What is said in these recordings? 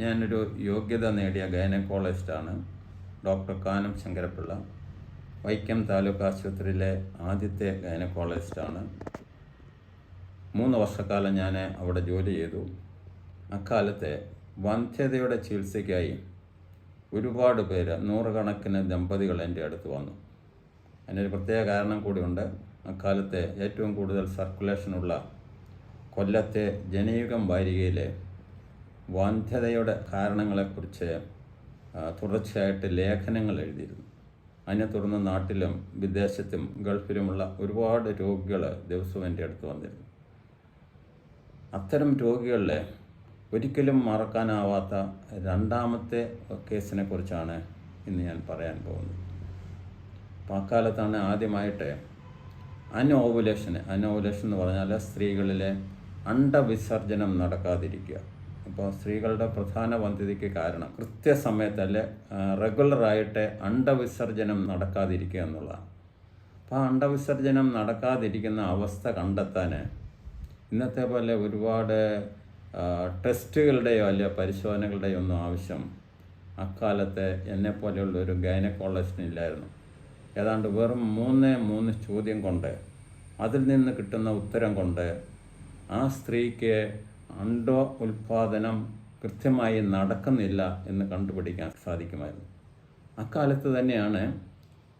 ഞാനൊരു യോഗ്യത നേടിയ ഗൈനക്കോളജിസ്റ്റാണ് ഡോക്ടർ കാനം ശങ്കരപ്പിള്ള. വൈക്കം താലൂക്ക് ആശുപത്രിയിലെ ആദ്യത്തെ ഗൈനക്കോളജിസ്റ്റാണ്. മൂന്ന് വർഷക്കാലം ഞാൻ അവിടെ ജോലി ചെയ്തു. അക്കാലത്തെ വന്ധ്യതയുടെ ചികിത്സയ്ക്കായി ഒരുപാട് പേര് നൂറുകണക്കിന് ദമ്പതികൾ എന്റെ അടുത്ത് വന്നു. അതിനൊരു പ്രത്യേക കാരണം കൂടിയുണ്ട്. അക്കാലത്തെ ഏറ്റവും കൂടുതൽ സർക്കുലേഷനുള്ള കൊല്ലത്തെ ജനയുഗം വാരികയിലെ വന്ധ്യതയുടെ കാരണങ്ങളെക്കുറിച്ച് തുടർച്ചയായിട്ട് ലേഖനങ്ങൾ എഴുതിയിരുന്നു. അതിനെ തുടർന്ന് നാട്ടിലും വിദേശത്തും ഗൾഫിലുമുള്ള ഒരുപാട് രോഗികൾ ദിവസവും എന്റെ അടുത്ത് വന്നിരുന്നു. അത്തരം രോഗികളിലെ ഒരിക്കലും മറക്കാനാവാത്ത രണ്ടാമത്തെ കേസിനെ കുറിച്ചാണ് ഇന്ന് ഞാൻ പറയാൻ പോകുന്നത്. അപ്പോൾ അക്കാലത്താണ് ആദ്യമായിട്ട് അനോവുലേഷൻ അനോവുലേഷൻ എന്ന് പറഞ്ഞാൽ സ്ത്രീകളിലെ അണ്ടവിസർജനം നടക്കാതിരിക്കുക. അപ്പോൾ സ്ത്രീകളുടെ പ്രധാന വന്ധ്യതയ്ക്ക് കാരണം കൃത്യസമയത്തല്ലേ റെഗുലറായിട്ട് അണ്ടവിസർജനം നടക്കാതിരിക്കുക എന്നുള്ളതാണ്. അപ്പോൾ ആ അണ്ടവിസർജനം നടക്കാതിരിക്കുന്ന അവസ്ഥ കണ്ടെത്താൻ ഇന്നത്തെ പോലെ ഒരുപാട് ടെസ്റ്റുകളുടെയോ അല്ലെ പരിശോധനകളുടെയോ ഒന്നും ആവശ്യം അക്കാലത്തെ എന്നെപ്പോലെയുള്ള ഒരു ഗൈനക്കോളജിനില്ലായിരുന്നു ഏതാണ്ട് വെറും മൂന്ന് മൂന്ന് ചോദ്യം കൊണ്ട് അതിൽ നിന്ന് കിട്ടുന്ന ഉത്തരം കൊണ്ട് ആ സ്ത്രീക്ക് അണ്ടോ ഉൽപാദനം കൃത്യമായി നടക്കുന്നില്ല എന്ന് കണ്ടുപിടിക്കാൻ സാധിക്കുമായിരുന്നു. അക്കാലത്ത് തന്നെയാണ്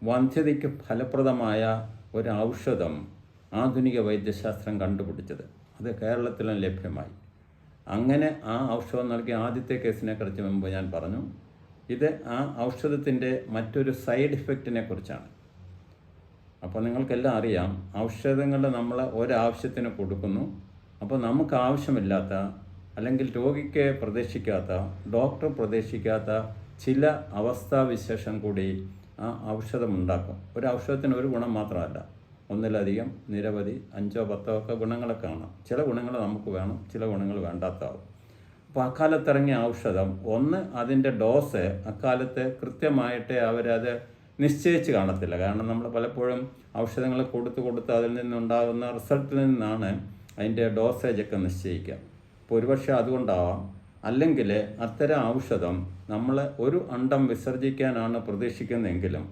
വന്ധ്യതയ്ക്ക് ഫലപ്രദമായ ഒരു ഔഷധം ആധുനിക വൈദ്യശാസ്ത്രം കണ്ടുപിടിച്ചത്. അത് കേരളത്തിലും ലഭ്യമായി. അങ്ങനെ ആ ഔഷധം നൽകിയ ആദ്യത്തെ കേസിനെ കുറിച്ച് മുമ്പ് ഞാൻ പറഞ്ഞു. ഇത് ആ ഔഷധത്തിന്റെ മറ്റൊരു സൈഡ് ഇഫക്റ്റിനെ കുറിച്ചാണ്. അപ്പോൾ നിങ്ങൾക്കെല്ലാം അറിയാം ഔഷധങ്ങൾ നമ്മൾ ഒരാവശ്യത്തിന് കൊടുക്കുന്നു. അപ്പോൾ നമുക്ക് ആവശ്യമില്ലാത്ത അല്ലെങ്കിൽ രോഗിക്ക് പ്രതീക്ഷിക്കാത്ത ഡോക്ടർ പ്രതീക്ഷിക്കാത്ത ചില അവസ്ഥാവിശേഷം കൂടി ആ ഔഷധം ഉണ്ടാക്കും ഒരു ഔഷധത്തിന് ഒരു ഗുണം മാത്രമല്ല. ഒന്നിലധികം നിരവധി അഞ്ചോ പത്തോ ഒക്കെ ഗുണങ്ങളൊക്കെ കാണാം. ചില ഗുണങ്ങൾ നമുക്ക് വേണം ചില ഗുണങ്ങൾ വേണ്ടാത്താവും അപ്പോൾ അക്കാലത്തിറങ്ങിയ ഔഷധം ഒന്ന് അതിന്റെ ഡോസ് അക്കാലത്ത് കൃത്യമായിട്ട് അവരത് നിശ്ചയിച്ച് കാണത്തില്ല. കാരണം നമ്മൾ പലപ്പോഴും ഔഷധങ്ങൾ കൊടുത്ത് കൊടുത്ത് അതിൽ നിന്നുണ്ടാകുന്ന റിസൾട്ടിൽ നിന്നാണ് അതിന്റെ ഡോസേജൊക്കെ നിശ്ചയിക്കാം. അപ്പോൾ ഒരുപക്ഷെ അതുകൊണ്ടാവാം. അല്ലെങ്കിൽ അത്തരം ഔഷധം നമ്മൾ ഒരു അണ്ടം വിസർജിക്കാനാണ് പ്രതീക്ഷിക്കുന്നതെങ്കിലും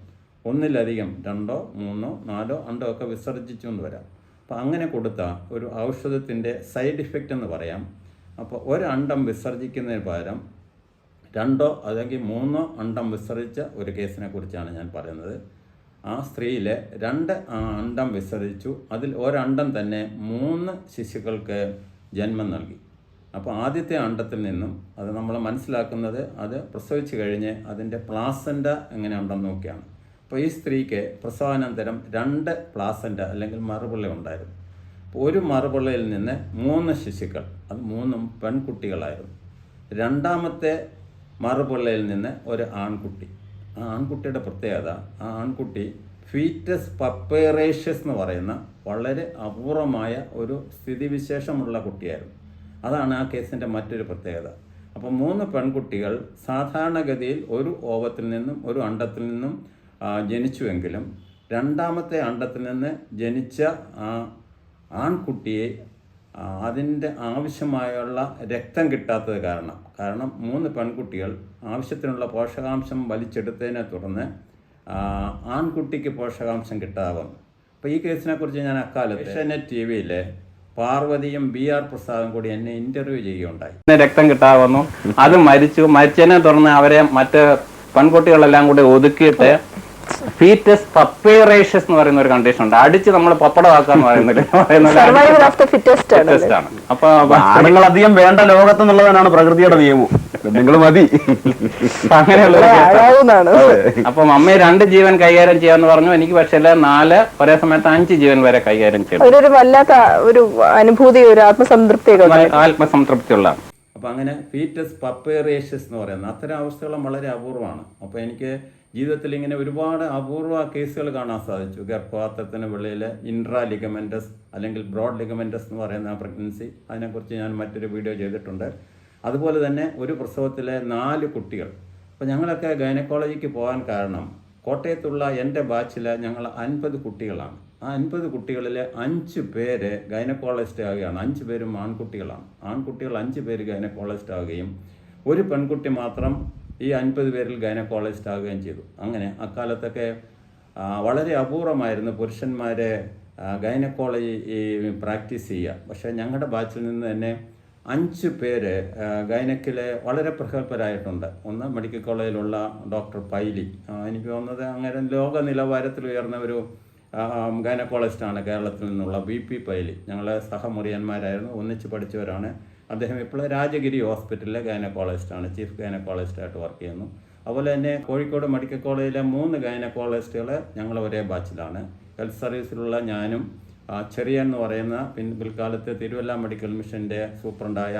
ഒന്നിലധികം രണ്ടോ മൂന്നോ നാലോ അണ്ടോ ഒക്കെ വിസർജിച്ചു എന്ന് വരാം. അപ്പോൾ അങ്ങനെ കൊടുത്ത ഒരു ഔഷധത്തിന്റെ സൈഡ് ഇഫക്റ്റ് എന്ന് പറയാം. അപ്പോൾ ഒരു ഒരണ്ടം വിസർജിക്കുന്നതിന് പകരം രണ്ടോ അല്ലെങ്കിൽ മൂന്നോ അണ്ടം വിസർജിച്ച ഒരു കേസിനെ കുറിച്ചാണ് ഞാൻ പറയുന്നത്. ആ സ്ത്രീയിലെ രണ്ട് അണ്ടം വിസർജിച്ചു. അതിൽ ഒരണ്ടം തന്നെ മൂന്ന് ശിശുക്കൾക്ക് ജന്മം നൽകി. അപ്പോൾ ആദ്യത്തെ അണ്ടത്തിൽ നിന്നും അത് നമ്മൾ മനസ്സിലാക്കുന്നത് അത് പ്രസവിച്ചു കഴിഞ്ഞ് അതിന്റെ പ്ലാസന്റ എങ്ങനെ ഉണ്ടെന്ന് നോക്കിയാണ്. അപ്പോൾ ഈ സ്ത്രീക്ക് പ്രസവാനന്തരം രണ്ട് പ്ലാസന്റ അല്ലെങ്കിൽ മറുപിള്ള ഉണ്ടായിരുന്നു. ഒരു മറുപിള്ളയിൽ നിന്ന് മൂന്ന് ശിശുക്കൾ അത് മൂന്നും പെൺകുട്ടികളായിരുന്നു. രണ്ടാമത്തെ മറുപിള്ളയിൽ നിന്ന് ഒരു ആൺകുട്ടി. ആ ആൺകുട്ടിയുടെ പ്രത്യേകത ആ ആൺകുട്ടി ഫീറ്റസ് പപ്പേറേഷ്യസ് എന്ന് പറയുന്ന വളരെ അപൂർവമായ ഒരു സ്ഥിതിവിശേഷമുള്ള കുട്ടിയായിരുന്നു. അതാണ് ആ കേസിന്റെ മറ്റൊരു പ്രത്യേകത. അപ്പോൾ മൂന്ന് പെൺകുട്ടികൾ സാധാരണഗതിയിൽ ഒരു ഓവത്തിൽ നിന്നും ഒരു അണ്ടത്തിൽ നിന്നും ജനിച്ചുവെങ്കിലും രണ്ടാമത്തെ അണ്ടത്തിൽ നിന്ന് ജനിച്ച ആ ആൺകുട്ടിയെ അതിന്റെ ആവശ്യമായുള്ള രക്തം കിട്ടാത്തത് കാരണം. കാരണം മൂന്ന് പെൺകുട്ടികൾ ആവശ്യത്തിനുള്ള പോഷകാംശം വലിച്ചെടുത്തതിനെ തുടർന്ന് ആൺകുട്ടിക്ക് പോഷകാംശം കിട്ടാതെ അപ്പോൾ ഈ കേസിനെ കുറിച്ച് ഞാൻ അക്കാലത്ത് ഏഷ്യാനെറ്റ് ടി വിയിലെ പാർവതിയും ബി ആർ പ്രസാദും കൂടി എന്നെ ഇന്റർവ്യൂ ചെയ്യുകയുണ്ടായി. രക്തം കിട്ടാതെ വന്നു അത് മരിച്ചു മരിച്ചതിനെ തുടർന്ന് അവരെ മറ്റ് പെൺകുട്ടികളെല്ലാം കൂടി ഒതുക്കിയിട്ട് ഫീറ്റസ് പപ്പേറേഷ്യസ് എന്ന് പറയുന്ന ഒരു കണ്ടീഷൻ ഉണ്ട്. അടിച്ച് നമ്മൾ പപ്പടമാക്കാന്ന് പറയുന്നത് ഫിറ്റസ്റ്റ് ആണ് അപ്പൊ ആണുങ്ങൾ അധികം വേണ്ട ലോകത്തെന്നുള്ളതാണ് പ്രകൃതിയുടെ നിയമം. നിങ്ങൾ മതി. അങ്ങനെയുള്ള. ആഴാവുന്നാണ് അമ്മയെ രണ്ട് ജീവൻ കൈകാര്യം ചെയ്യാന്ന് പറഞ്ഞു. എനിക്ക് പക്ഷേ നാല് ഒരേ സമയത്ത് അഞ്ച് ജീവൻ വരെ കൈകാര്യം ചെയ്യണം അതൊരു വല്ലാത്ത ഒരു അനുഭൂതി ഒരു ആത്മസംതൃപ്തി. ആത്മസംതൃപ്തിയുള്ള അപ്പൊ അങ്ങനെ ഫീറ്റസ് പപ്പേറേഷ്യസ് എന്ന് പറയുന്നത് അത്തരം അവസ്ഥകളും വളരെ അപൂർവമാണ്. അപ്പൊ എനിക്ക് ജീവിതത്തിൽ ഇങ്ങനെ ഒരുപാട് അപൂർവ കേസുകൾ കാണാൻ സാധിച്ചു. ഗർഭപാത്രത്തിന് വെളിയിൽ ഇൻട്രാ ലിഗമെന്റസ് അല്ലെങ്കിൽ ബ്രോഡ് ലിഗമെന്റസ് എന്ന് പറയുന്ന പ്രഗ്നൻസി അതിനെക്കുറിച്ച് ഞാൻ മറ്റൊരു വീഡിയോ ചെയ്തിട്ടുണ്ട്. അതുപോലെ തന്നെ ഒരു പ്രസവത്തിലെ നാല് കുട്ടികൾ. അപ്പോൾ ഞങ്ങളൊക്കെ ഗൈനക്കോളജിക്ക് പോകാൻ കാരണം കോട്ടയത്തുള്ള എന്റെ ബാച്ചിൽ ഞങ്ങൾ അൻപത് കുട്ടികളാണ്. ആ അൻപത് കുട്ടികളിലെ അഞ്ച് പേര് ഗൈനക്കോളജിസ്റ്റ് ആവുകയാണ്. അഞ്ച് പേരും ആൺകുട്ടികളാണ്. ആൺകുട്ടികൾ അഞ്ച് പേര് ഗൈനക്കോളജിസ്റ്റ് ആവുകയും ഒരു പെൺകുട്ടി മാത്രം ഈ അൻപത് പേരിൽ ഗൈനക്കോളജിസ്റ്റ് ആകുകയും ചെയ്തു. അങ്ങനെ അക്കാലത്തൊക്കെ വളരെ അപൂർവമായിരുന്നു പുരുഷന്മാരെ ഗൈനക്കോളജി പ്രാക്ടീസ് ചെയ്യുക. പക്ഷേ ഞങ്ങളുടെ ബാച്ചിൽ നിന്ന് തന്നെ അഞ്ച് പേര് ഗൈനക്കിലെ വളരെ പ്രഗത്ഭരായിട്ടുണ്ട്. ഒന്ന് മെഡിക്കൽ കോളേജിലുള്ള ഡോക്ടർ പൈലി. എനിക്ക് തോന്നുന്നത് അങ്ങനെ ലോക നിലവാരത്തിൽ ഉയർന്ന ഒരു ഗൈനക്കോളജിസ്റ്റാണ് കേരളത്തിൽ നിന്നുള്ള ബി പി പൈലി. ഞങ്ങളെ സഹമുറിയന്മാരായിരുന്നു. ഒന്നിച്ച് പഠിച്ചവരാണ്. അദ്ദേഹം ഇപ്പോൾ രാജഗിരി ഹോസ്പിറ്റലിലെ ഗൈനക്കോളജിസ്റ്റാണ്. ചീഫ് ഗൈനക്കോളജിസ്റ്റായിട്ട് വർക്ക് ചെയ്യുന്നു. അതുപോലെ തന്നെ കോഴിക്കോട് മെഡിക്കൽ കോളേജിലെ മൂന്ന് ഗൈനക്കോളജിസ്റ്റുകൾ ഞങ്ങൾ ഒരേ ബാച്ചിലാണ്. ഹെൽത്ത് സർവീസിലുള്ള ഞാനും ചെറിയ ചെറിയൻ എന്ന് പറയുന്ന പിൻ പിൽക്കാലത്ത് തിരുവല്ല മെഡിക്കൽ മിഷന്റെ സൂപ്രണ്ടായ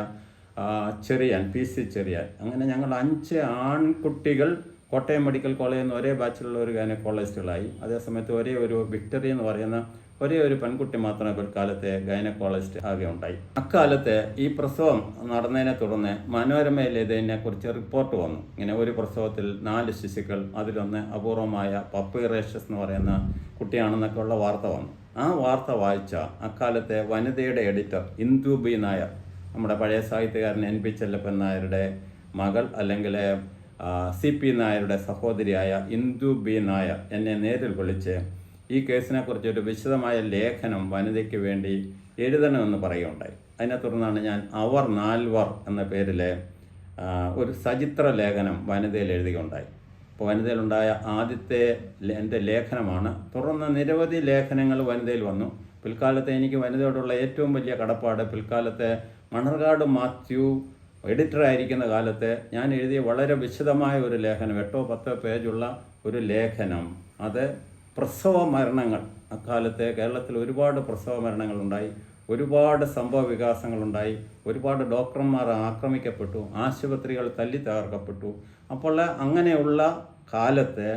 ചെറിയാൻ പി സി ചെറിയാൻ. അങ്ങനെ ഞങ്ങൾ അഞ്ച് ആൺകുട്ടികൾ കോട്ടയം മെഡിക്കൽ കോളേജിൽ നിന്ന് ഒരേ ബാച്ചിലുള്ള ഒരു ഗൈനക്കോളജിസ്റ്റുകളായി. അതേസമയത്ത് ഒരേ ഒരു വിക്ടറി എന്ന് പറയുന്ന ഒരേ ഒരു പെൺകുട്ടി മാത്രമേ പിൽക്കാലത്തെ ഗൈനക്കോളജിസ്റ്റ് ആകെ ഉണ്ടായി അക്കാലത്ത് ഈ പ്രസവം നടന്നതിനെ തുടർന്ന് മനോരമയിൽ ഇതിനെക്കുറിച്ച് റിപ്പോർട്ട് വന്നു. ഇങ്ങനെ ഒരു പ്രസവത്തിൽ നാല് ശിശുക്കൾ അതിലൊന്ന് അപൂർവമായ പപ്പിറേഷ്യസ് എന്ന് പറയുന്ന കുട്ടിയാണെന്നൊക്കെ ഉള്ള വാർത്ത വന്നു. ആ വാർത്ത വായിച്ച അക്കാലത്തെ വനിതയുടെ എഡിറ്റർ ഇന്ദു ബി നായർ നമ്മുടെ പഴയ സാഹിത്യകാരൻ എൻ പി ചെല്ലപ്പൻ നായരുടെ മകൾ അല്ലെങ്കിൽ സി പി നായരുടെ സഹോദരിയായ ഇന്ദു ബി നായർ എന്നെ നേരിൽ വിളിച്ച് ഈ കേസിനെക്കുറിച്ച് ഒരു വിശദമായ ലേഖനം വനിതയ്ക്ക് വേണ്ടി എഴുതണമെന്ന് പറയുകയുണ്ടായി. അതിനെ തുടർന്നാണ് ഞാൻ അവർ നാൽവർ എന്ന പേരിലെ ഒരു സചിത്ര ലേഖനം വനിതയിൽ എഴുതുകയുണ്ടായി. അപ്പോൾ വനിതയിലുണ്ടായ ആദ്യത്തെ എന്റെ ലേഖനമാണ്. തുടർന്ന് നിരവധി ലേഖനങ്ങൾ വനിതയിൽ വന്നു. പിൽക്കാലത്തെ എനിക്ക് വനിതയോടുള്ള ഏറ്റവും വലിയ കടപ്പാട് പിൽക്കാലത്തെ മണർകാട് മാത്യു എഡിറ്റർ ആയിരിക്കുന്ന കാലത്ത് ഞാൻ എഴുതിയ വളരെ വിശദമായ ഒരു ലേഖനം എട്ടോ പത്തോ പേജുള്ള ഒരു ലേഖനം. അത് പ്രസവ മരണങ്ങൾ. അക്കാലത്ത് കേരളത്തിൽ ഒരുപാട് പ്രസവ മരണങ്ങളുണ്ടായി ഒരുപാട് സംഭവ വികാസങ്ങളുണ്ടായി ഒരുപാട് ഡോക്ടർമാർ ആക്രമിക്കപ്പെട്ടു ആശുപത്രികൾ തല്ലി തകർക്കപ്പെട്ടു. അപ്പോൾ അങ്ങനെയുള്ള കാലത്ത്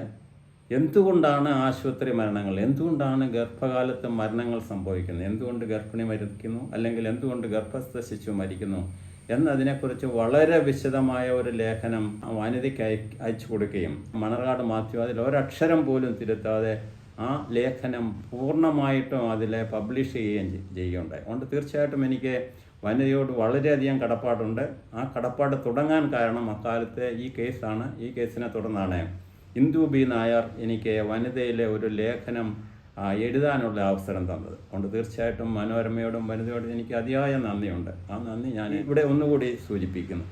എന്തുകൊണ്ടാണ് ആശുപത്രി മരണങ്ങൾ? എന്തുകൊണ്ടാണ് ഗർഭകാലത്ത് മരണങ്ങൾ സംഭവിക്കുന്നത്? എന്തുകൊണ്ട് ഗർഭിണി മരിക്കുന്നു? അല്ലെങ്കിൽ എന്തുകൊണ്ട് ഗർഭസ്ഥ ശിശു മരിക്കുന്നു? എന്നതിനെക്കുറിച്ച് വളരെ വിശദമായ ഒരു ലേഖനം വനിതയ്ക്ക് അയ അയച്ചു കൊടുക്കുകയും മണർകാട് മാത്യു അതിൽ ഒരക്ഷരം പോലും തിരുത്താതെ ആ ലേഖനം പൂർണമായിട്ടും അതിലെ പബ്ലിഷ് ചെയ്യുകയും ചെയ്- ചെയ്യുകയുണ്ടായി. അതുകൊണ്ട് തീർച്ചയായിട്ടും എനിക്ക് വനിതയോട് വളരെയധികം കടപ്പാടുണ്ട്. ആ കടപ്പാട് തുടങ്ങാൻ കാരണം അക്കാലത്തെ ഈ കേസാണ്. ഈ കേസിനെ തുടർന്നാണ് ഇന്ദു ബി നായർ എനിക്ക് വനിതയിലെ ഒരു ലേഖനം എഴുതാനുള്ള അവസരം തന്നത്. അതുകൊണ്ട് തീർച്ചയായിട്ടും മനോരമയോടും വനിതയോടും എനിക്ക് അതിയായ നന്ദിയുണ്ട്. ആ നന്ദി ഞാൻ ഇവിടെ ഒന്നുകൂടി സൂചിപ്പിക്കുന്നു.